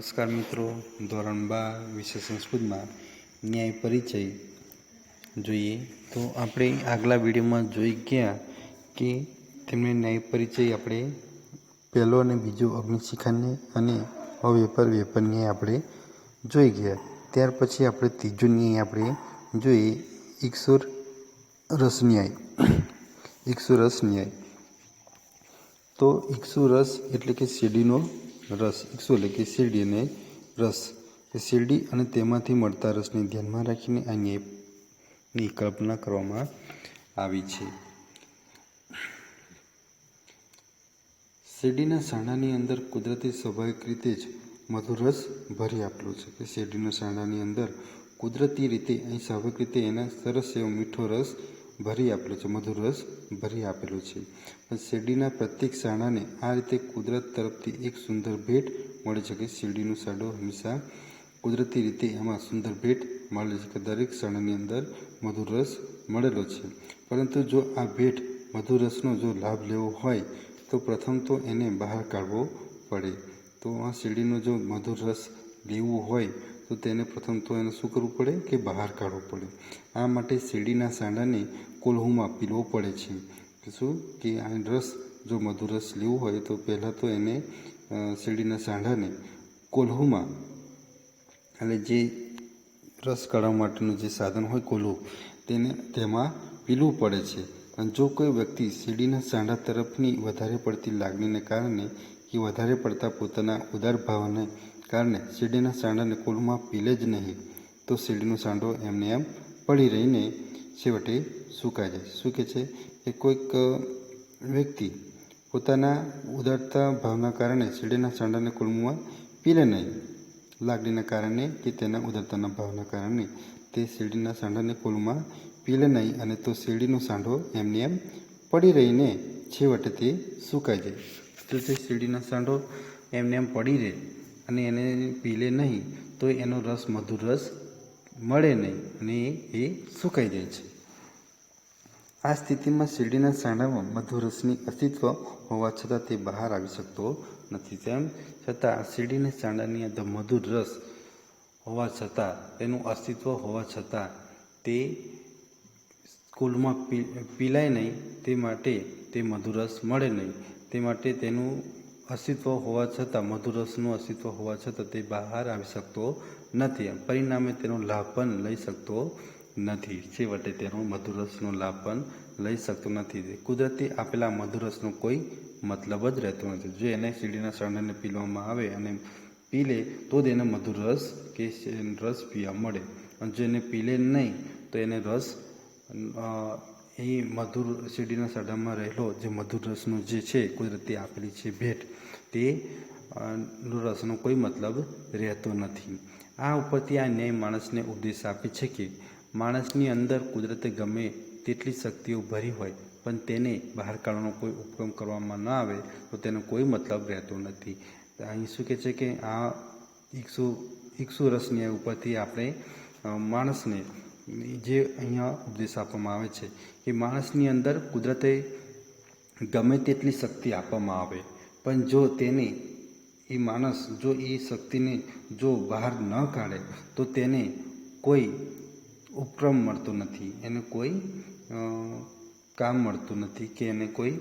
નમસ્કાર મિત્રો. ધોરણ બાર, વિષય સંસ્કૃતમાં ન્યાય પરિચય જોઈએ. તો આપણે આગલા વિડીયોમાં જોઈ ગયા કે તેમણે ન્યાય પરિચય આપણે પહેલો અને બીજો અગ્નિશિખાને અને અવેપર વેપર ન્યાય આપણે જોઈ ગયા. ત્યાર પછી આપણે ત્રીજો ન્યાય આપણે જોઈએ. ઈક્ષુર રસ ન્યાય. ઈક્ષુ રસ ન્યાય. તો ઈક્ષુ રસ એટલે કે શેરડીનો રસ એકસો એટલે કે શેરડી અને રસ. શેરડી અને તેમાંથી મળતા રસને ધ્યાનમાં રાખીને આ ન્યાયની કલ્પના કરવામાં આવી છે. શેરડીના સાંડાની અંદર કુદરતી સ્વાભાવિક રીતે જ મધુરસ રસ ભરી આપેલો છે. કે શેરડીના સાંડાની અંદર કુદરતી રીતે, અહીં સ્વાભાવિક રીતે એના સરસ એવો મીઠો રસ ભરી આપેલો છે, મધુર રસ ભરી આપેલો છે. પણ શેરડીના પ્રત્યેક સાણાને આ રીતે કુદરત તરફથી એક સુંદર ભેટ મળે છે કે શેરડીનો સાડો હંમેશા કુદરતી રીતે એમાં સુંદર ભેટ મળે છે કે દરેક સાણાની અંદર મધુર રસ મળેલો છે. પરંતુ જો આ ભેટ મધુર રસનો જો લાભ લેવો હોય, તો પ્રથમ તો એને બહાર કાઢવો પડે. તો આ શેરડીનો જો મધુર રસ લેવું હોય તો તેને પ્રથમ તો એને શું કરવું પડે કે બહાર કાઢવું પડે. આ માટે શેરડીના સાંડાને કોલ્હુમાં પીલવો પડે છે. શું? કે આ રસ, જો મધુરસ રસ લેવું હોય તો પહેલાં તો એને શેરડીના સાંડાને કોલ્હુમાં, એટલે જે રસ કાઢવા માટેનું જે સાધન હોય કોલ્હું, તેને તેમાં પીલવું પડે છે. અને જો કોઈ વ્યક્તિ શેરડીના સાંડા તરફની વધારે પડતી લાગણીને કારણે કે વધારે પડતા પોતાના ઉદાર ભાવને કારણે શેરડીના સાંડાને કુલમાં પીલે જ નહીં, તો શેરડીનો સાંડો એમને એમ પડી રહીને છેવટે સુકાઈ જાય. શું છે? કે કોઈક વ્યક્તિ પોતાના ઉદારતા ભાવના કારણે શેરડીના સાંડાને કુલમાં પીલે નહીં. લાગણીના કારણે કે તેના ઉદારતાના ભાવના કારણે તે શેરડીના સાંડાને કુલમાં પીલે નહીં અને તો શેરડીનો સાંડો એમને એમ પડી રહીને છેવટે તે સુકાઈ જાય. તો તે શેરડીના સાંડો એમને એમ પડી રહે. અને એને પીલે નહીં, તો એનો રસ, મધુર રસ મળે નહીં અને એ સુકાઈ જાય છે. આ સ્થિતિમાં શેરડીના સાંડામાં મધુરસની અસ્તિત્વ હોવા છતાં તે બહાર આવી શકતો નથી તેમ છતાં શેરડીના સાંડાની અંદર મધુર રસ હોવા છતાં, તેનું અસ્તિત્વ હોવા છતાં તે સ્કૂલમાં પી, પીલાય નહીં, તે માટે તે મધુરસ મળે નહીં, તે માટે તેનું અસ્તિત્વ હોવા છતાં, મધુરસનું અસ્તિત્વ હોવા છતાં તે બહાર આવી શકતો નથી. પરિણામે તેનો લાભ પણ લઈ શકતો નથી. છેવટે તેનો મધુરસનો લાભ પણ લઈ શકતો નથી. કુદરતી આપેલા મધુરસનો કોઈ મતલબ જ રહેતો નથી. જો એને શીડીના શરણને પીવામાં આવે અને પી લે તો જ એને મધુરસ કે રસ પીવા મળે. અને જો એને પીલે નહીં, તો એને રસ એ મધુર શેરડીના સાડામાં રહેલો જે મધુર રસનો જે છે કુદરતી આપેલી છે ભેટ, તે રસનો કોઈ મતલબ રહેતો નથી. આ ઉપરથી આ ન્યાય માણસને ઉપદેશ આપે છે કે માણસની અંદર કુદરતે ગમે તેટલી શક્તિઓ ભરી હોય, પણ તેને બહાર કાઢવાનો કોઈ ઉપક્રમ કરવામાં ન આવે, તો તેનો કોઈ મતલબ રહેતો નથી. અહીં શું કહે છે કે આ ઈક્ષુ ઈક્ષુ રસની ઉપરથી આપણે માણસને જે અહીંયા ઉપદેશ આપવામાં આવે છે કે માણસની અંદર કુદરતે ગમે તેટલી શક્તિ આપવામાં આવે, પણ જો તેને એ માણસ, જો એ શક્તિને જો બહાર ન કાઢે, તો તેને કોઈ ઉપક્રમ મળતો નથી, એને કોઈ કામ મળતું નથી કે એને કોઈ,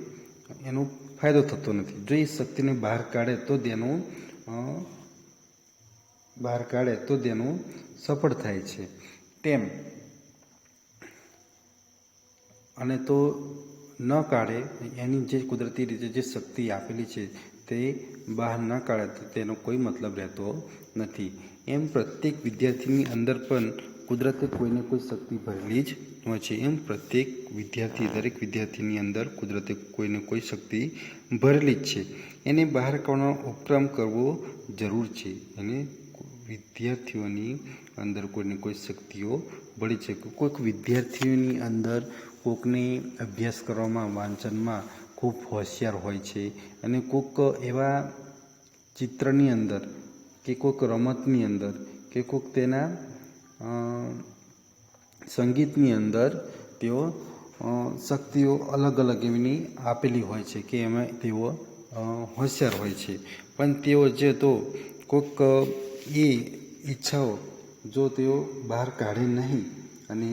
એનો ફાયદો થતો નથી. જો એ શક્તિને બહાર કાઢે, તો તેનું બહાર કાઢે, તો તેનું સફળ થાય છે. તેમ અને તો ન કાઢે, એની જે કુદરતી રીતે જે શક્તિ આપેલી છે, તે બહાર ન કાઢે, તો તેનો કોઈ મતલબ રહેતો નથી. એમ પ્રત્યેક વિદ્યાર્થીની અંદર પણ કુદરતે કોઈને કોઈ શક્તિ ભરેલી જ હોય છે. એમ પ્રત્યેક વિદ્યાર્થી, દરેક વિદ્યાર્થીની અંદર કુદરતે કોઈને કોઈ શક્તિ ભરેલી જ છે. એને બહાર કાઢવાનો ઉપક્રમ કરવો જરૂર છે. એને વિદ્યાર્થીઓની અંદર કોઈને કોઈ શક્તિઓ ભળી છે કોઈક વિદ્યાર્થીઓની અંદર કોકને અભ્યાસ કરવામાં, વાંચનમાં ખૂબ હોશિયાર હોય છે અને કોક એવા ચિત્રની અંદર કે કોઈક રમતની અંદર કે કોઈક તેના સંગીતની અંદર તેઓ શક્તિઓ અલગ અલગ એમની આપેલી હોય છે કે એમાં તેઓ હોશિયાર હોય છે. પણ તેઓ જે તો કોઈક એ ઈચ્છાઓ જો તેઓ બહાર કાઢે નહીં અને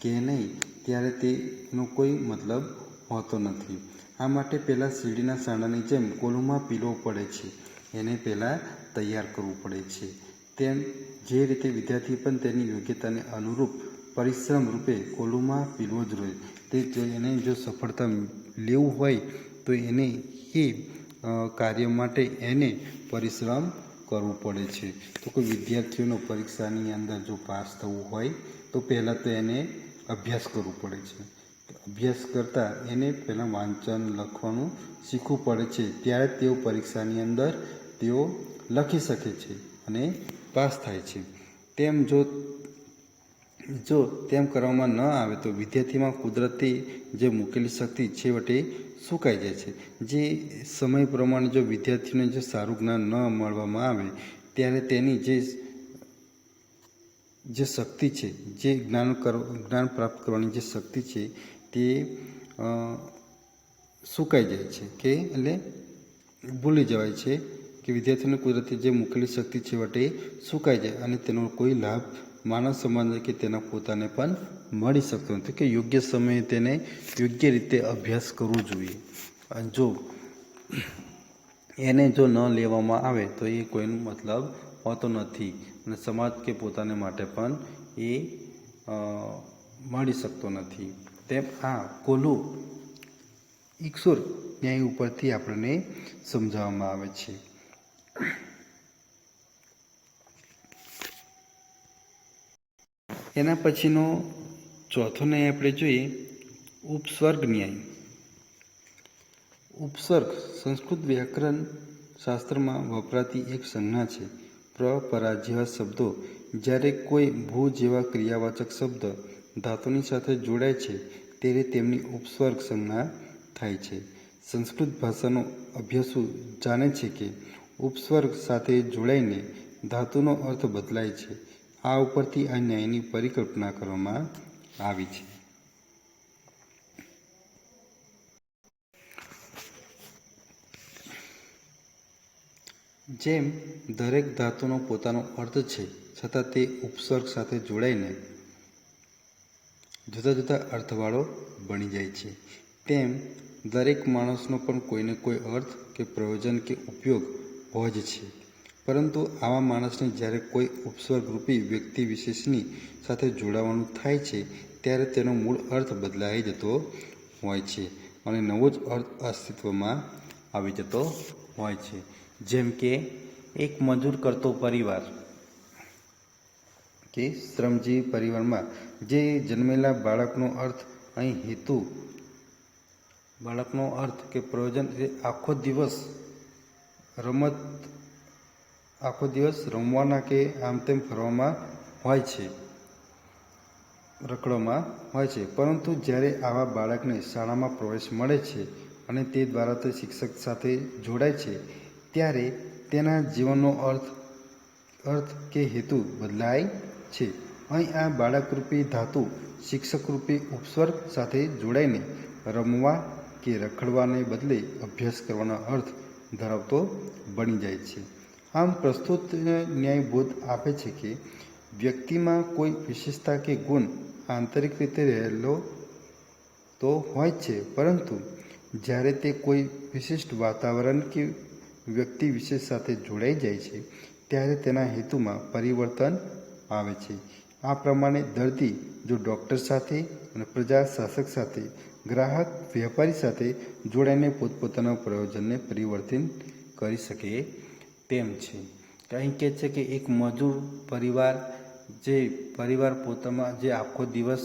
કે નહીં, ત્યારે તેનો કોઈ મતલબ હોતો નથી. આ માટે પહેલાં શીરડીના સાંડાની જેમ કોલુમાં પીલવો પડે છે. એને પહેલાં તૈયાર કરવું પડે છે. તેમ જે રીતે વિદ્યાર્થી પણ તેની યોગ્યતાને અનુરૂપ પરિશ્રમ રૂપે કોલુમાં પીલવો જ રહે તે એને જો સફળતા લેવું હોય, તો એને એ કાર્ય માટે એને પરિશ્રમ કરવું પડે છે. તો કોઈ વિદ્યાર્થીઓનો પરીક્ષાની અંદર જો પાસ થવું હોય, તો પહેલાં તો એને અભ્યાસ કરવો પડે છે. અભ્યાસ કરતાં એને પહેલાં વાંચન, લખવાનું શીખવું પડે છે. ત્યારે તેઓ પરીક્ષાની અંદર તેઓ લખી શકે છે અને પાસ થાય છે. તેમ જો જો તેમ કરવામાં ન આવે તો વિદ્યાર્થીમાં કુદરતી જે મૂકેલી શક્તિ છેવટે સુકાઈ જાય છે? જે સમય પ્રમાણે જો વિદ્યાર્થીને જો સારું જ્ઞાન ન મળવામાં આવે, ત્યારે તેની જે જે શક્તિ છે, જે જ્ઞાન કરવા જ્ઞાન પ્રાપ્ત કરવાની જે શક્તિ છે, તે સુકાઈ જાય છે? કે એટલે ભૂલી જવાય છે કે વિદ્યાર્થીને કુદરતી જે મૂકેલી શક્તિ છે વટે સુકાઈ જાય? અને તેનો કોઈ લાભ માનવ સમાજને કે તેના પોતાને પણ મળી શકતો નથી. કે યોગ્ય સમયે તેને યોગ્ય રીતે અભ્યાસ કરવો જોઈએ. અને જો એને જો ન લેવામાં આવે તો એ કોઈનો મતલબ હોતો નથી. અને સમાજ કે પોતાને માટે પણ એ મળી શકતો નથી. તેમ આ કોલું ઈક્ષુર ન્યાય ઉપરથી આપણને સમજાવવામાં આવે છે. એના પછીનો ચોથો ન્યાય આપણે જોઈએ ઉપસ્વર્ગ ન્યાય. ઉપસર્ગ સંસ્કૃત વ્યાકરણ શાસ્ત્રમાં વપરાતી એક સંજ્ઞા છે પ્રપરા જેવા શબ્દો, જ્યારે કોઈ ભૂ જેવા ક્રિયાવાચક શબ્દ ધાતુની સાથે જોડાય છે, ત્યારે તેમની ઉપસ્વર્ગ સંજ્ઞા થાય છે. સંસ્કૃત ભાષાનો અભ્યાસુ જાણે છે કે ઉપસ્વર્ગ સાથે જોડાઈને ધાતુનો અર્થ બદલાય છે. આ ઉપરથી આ ન્યાયની પરિકલ્પના કરવામાં આવી છે. જેમ દરેક ધાતુનો પોતાનો અર્થ છે, છતાં તે ઉપસર્ગ સાથે જોડાઈને જુદા જુદા અર્થવાળો બની જાય છે. તેમ દરેક માણસનો પણ કોઈને કોઈ અર્થ કે પ્રયોજન કે ઉપયોગ હોય જ છે. પરંતુ આવા માણસને જ્યારે કોઈ ઉપસ્વર્ગરૂપી વ્યક્તિ વિશેષની સાથે જોડાવાનું થાય છે, ત્યારે તેનો મૂળ અર્થ બદલાઈ જતો હોય છે અને નવો જ અર્થ અસ્તિત્વમાં આવી જતો હોય છે. જેમ કે, એક મજૂર કરતો પરિવાર કે શ્રમજીવી પરિવારમાં જે જન્મેલા બાળકનો અર્થ અહીં હેતુ, બાળકનો અર્થ કે પ્રયોજન એ આખો દિવસ રમત આખો દિવસ રમવાના કે આમ તેમ ફરવામાં હોય છે. રખડવામાં હોય છે. પરંતુ જ્યારે આવા બાળકને શાળામાં પ્રવેશ મળે છે અને તે દ્વારા તે શિક્ષક સાથે જોડાય છે, ત્યારે તેના જીવનનો અર્થ અર્થ કે હેતુ બદલાય છે. અહીં આ બાળકરૂપી ધાતુ શિક્ષકરૂપી ઉપસ્વર્ગ સાથે જોડાઈને રમવા કે રખડવાને બદલે અભ્યાસ કરવાનો અર્થ ધરાવતો બની જાય છે. આમ પ્રસ્તુત ન્યાયબોધ આપે છે કે વ્યક્તિમાં કોઈ વિશેષતા કે ગુણ આંતરિક રીતે રહેલો તો હોય છે, પરંતુ જ્યારે તે કોઈ વિશિષ્ટ વાતાવરણ કે વ્યક્તિ વિશેષ સાથે જોડાઈ જાય છે, ત્યારે તેના હેતુમાં પરિવર્તન આવે છે. આ પ્રમાણે દર્દી જો ડૉક્ટર સાથે અને પ્રજા શાસક સાથે, ગ્રાહક, વેપારી સાથે જોડાઈને પોતપોતાના પ્રયોજનને પરિવર્તન કરી શકે તેમ છે. અહીં કહે છે કે એક મજૂર પરિવાર, જે પરિવાર પોતામાં જે આખો દિવસ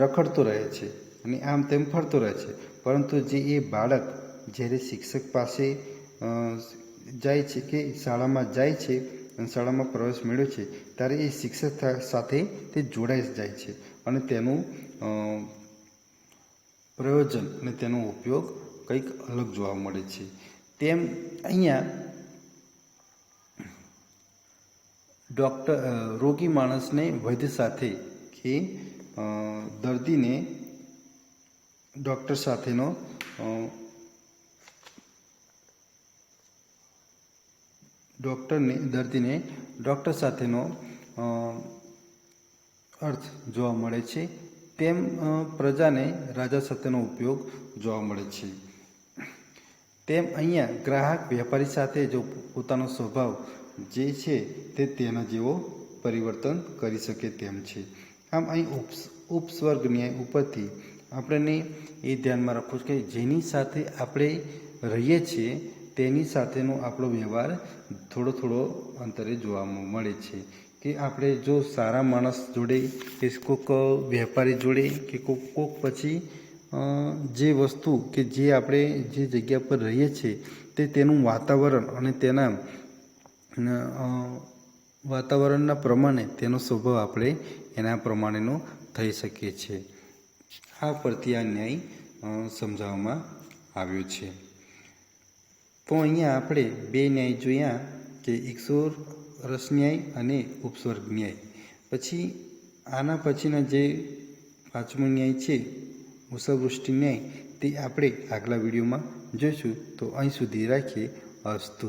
રખડતો રહે છે અને આમ તેમ ફરતો રહે છે. પરંતુ જે એ બાળક જ્યારે શિક્ષક પાસે જાય છે કે શાળામાં જાય છે અને શાળામાં પ્રવેશ મેળવે છે, ત્યારે એ શિક્ષક સાથે તે જોડાઈ જાય છે અને તેનું પ્રયોજન અને તેનો ઉપયોગ કંઈક અલગ જોવા મળે છે. તેમ અહીંયા ડૉક્ટર રોગી માણસને વૈદ્ય સાથે કે દર્દીને ડૉક્ટર સાથેનો ડૉક્ટરને, દર્દીને ડૉક્ટર સાથેનો અર્થ જોવા મળે છે. તેમ પ્રજાને રાજા સાથેનો ઉપયોગ જોવા મળે છે. તેમ અહીંયા ગ્રાહક વેપારી સાથે જો પોતાનો સ્વભાવ જે છે તે તેના જેવો પરિવર્તન કરી શકે તેમ છે. આમ અહીં ઉપસ ઉપસ્વર્ગ ન્યાય ઉપરથી આપણને એ ધ્યાનમાં રાખવું છે કે જેની સાથે આપણે રહીએ છીએ, તેની સાથેનો આપણો વ્યવહાર થોડો થોડો અંતરે જોવા મળે છે. કે આપણે જો સારા માણસ જોડે, કે કોઈક વેપારી જોડે, કે કોઈક કોઈક પછી જે વસ્તુ કે જે આપણે જે જગ્યા પર રહીએ છીએ, તે તેનું વાતાવરણ અને તેના વાતાવરણના પ્રમાણે તેનો સ્વભાવ આપણે એના પ્રમાણેનો થઈ શકીએ છીએ. આ પરથી આ ન્યાય સમજાવવામાં આવ્યો છે. તો અહીંયા આપણે બે ન્યાય જોયા કે ઈક્ષોર રસ ન્યાય અને ઉપસ્વર્ગ ન્યાય. પછી આના પછીના જે પાંચમો ન્યાય છે મુસાવૃષ્ટિ ન્યાય, તે આપણે આગલા વિડીયોમાં જોઈશું. તો અહીં સુધી રાખીએ અસ્તુ.